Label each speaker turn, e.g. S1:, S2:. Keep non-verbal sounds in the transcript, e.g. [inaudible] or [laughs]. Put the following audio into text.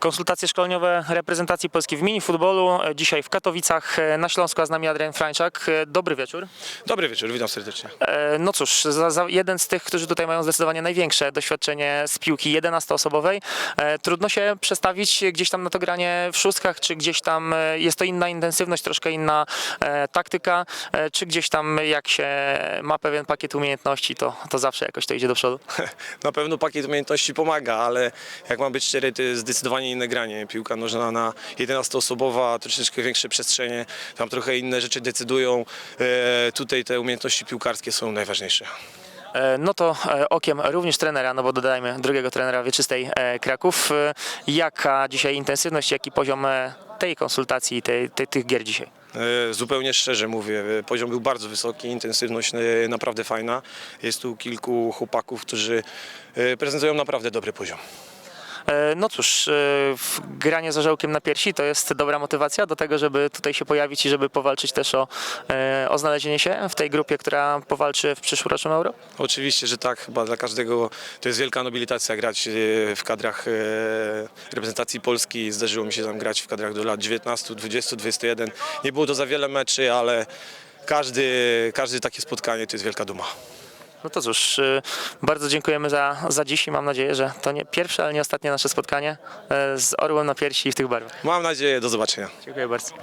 S1: Konsultacje szkoleniowe reprezentacji Polski w minifutbolu. E, Dzisiaj w Katowicach e, na Śląsku, a z nami Adrian Frańczak. E, Dobry wieczór.
S2: Dobry wieczór, witam serdecznie.
S1: No cóż, za, za jeden z tych, którzy tutaj mają zdecydowanie największe doświadczenie z piłki 11-osobowej. E, Trudno się przestawić gdzieś tam na to granie w szóstkach, czy gdzieś tam jest to inna intensywność, troszkę inna taktyka, czy gdzieś tam jak się ma pewien pakiet umiejętności, to, to zawsze jakoś to idzie do przodu. [laughs]
S2: Na pewno pakiet umiejętności pomaga, ale jak mam być szczery, to jest inne granie. Piłka nożna na 11-osobowa, troszeczkę większe przestrzenie, tam trochę inne rzeczy decydują. E, tutaj te umiejętności piłkarskie są najważniejsze.
S1: E, No to e, okiem również trenera, no bo dodajmy drugiego trenera Wieczystej Kraków. Jaka dzisiaj intensywność, jaki poziom tej konsultacji, tej, tej, tych gier dzisiaj?
S2: Zupełnie szczerze mówię, poziom był bardzo wysoki, intensywność naprawdę fajna. Jest tu kilku chłopaków, którzy prezentują naprawdę dobry poziom.
S1: E, No cóż, e, granie z orzełkiem na piersi to jest dobra motywacja do tego, żeby tutaj się pojawić i żeby powalczyć też o, e, o znalezienie się w tej grupie, która powalczy w przyszłorocznym Euro?
S2: Oczywiście, że tak. Chyba dla każdego to jest wielka nobilitacja grać w kadrach reprezentacji Polski. Zdarzyło mi się tam grać w kadrach do lat 19, 20, 21. Nie było to za wiele meczy, ale każdy, każde takie spotkanie to jest wielka duma.
S1: No to cóż, e, bardzo dziękujemy za, za dziś i mam nadzieję, że to nie pierwsze, ale nie ostatnie nasze spotkanie e, z orłem na piersi i w tych barwach.
S2: Mam nadzieję, do zobaczenia.
S1: Dziękuję bardzo.